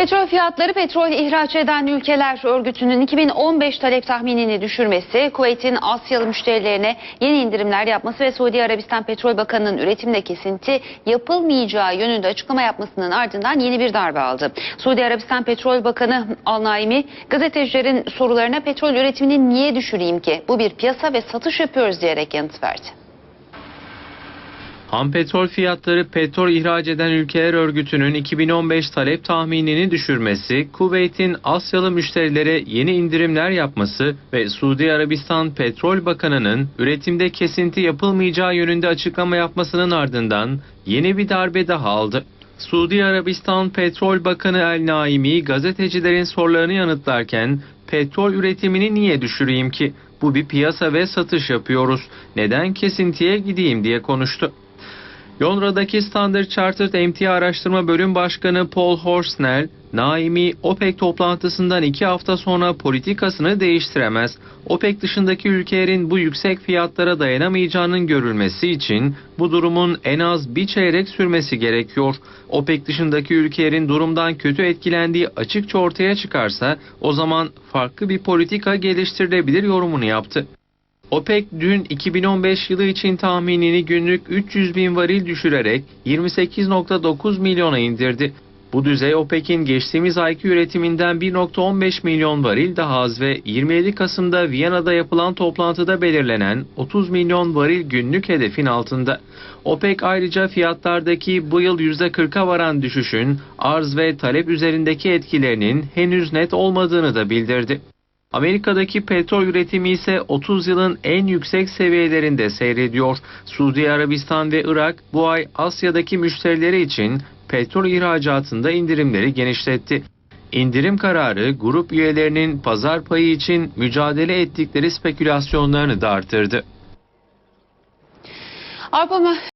Petrol fiyatları petrol ihraç eden ülkeler örgütünün 2015 talep tahminini düşürmesi, Kuveyt'in Asyalı müşterilerine yeni indirimler yapması ve Suudi Arabistan Petrol Bakanı'nın üretimde kesinti yapılmayacağı yönünde açıklama yapmasının ardından yeni bir darbe aldı. Suudi Arabistan Petrol Bakanı Al Naimi gazetecilerin sorularına petrol üretimini niye düşüreyim ki? Bu bir piyasa ve satış yapıyoruz diyerek yanıt verdi. Ham petrol fiyatları petrol ihraç eden ülkeler örgütünün 2015 talep tahminini düşürmesi, Kuveyt'in Asyalı müşterilere yeni indirimler yapması ve Suudi Arabistan Petrol Bakanı'nın üretimde kesinti yapılmayacağı yönünde açıklama yapmasının ardından yeni bir darbe daha aldı. Suudi Arabistan Petrol Bakanı El Naimi gazetecilerin sorularını yanıtlarken petrol üretimini niye düşüreyim ki? Bu bir piyasa ve satış yapıyoruz. Neden kesintiye gideyim diye konuştu. Londra'daki Standard Chartered Emtia Araştırma Bölüm Başkanı Paul Horsnell, Naimi OPEC toplantısından iki hafta sonra politikasını değiştiremez. OPEC dışındaki ülkelerin bu yüksek fiyatlara dayanamayacağının görülmesi için bu durumun en az bir çeyrek sürmesi gerekiyor. OPEC dışındaki ülkelerin durumdan kötü etkilendiği açıkça ortaya çıkarsa o zaman farklı bir politika geliştirilebilir yorumunu yaptı. OPEC dün 2015 yılı için tahminini günlük 300 bin varil düşürerek 28.9 milyona indirdi. Bu düzey OPEC'in geçtiğimiz ayki üretiminden 1.15 milyon varil daha az ve 27 Kasım'da Viyana'da yapılan toplantıda belirlenen 30 milyon varil günlük hedefin altında. OPEC ayrıca fiyatlardaki bu yıl %40'a varan düşüşün arz ve talep üzerindeki etkilerinin henüz net olmadığını da bildirdi. Amerika'daki petrol üretimi ise 30 yılın en yüksek seviyelerinde seyrediyor. Suudi Arabistan ve Irak bu ay Asya'daki müşterileri için petrol ihracatında indirimleri genişletti. İndirim kararı grup üyelerinin pazar payı için mücadele ettikleri spekülasyonlarını da artırdı. Avrupa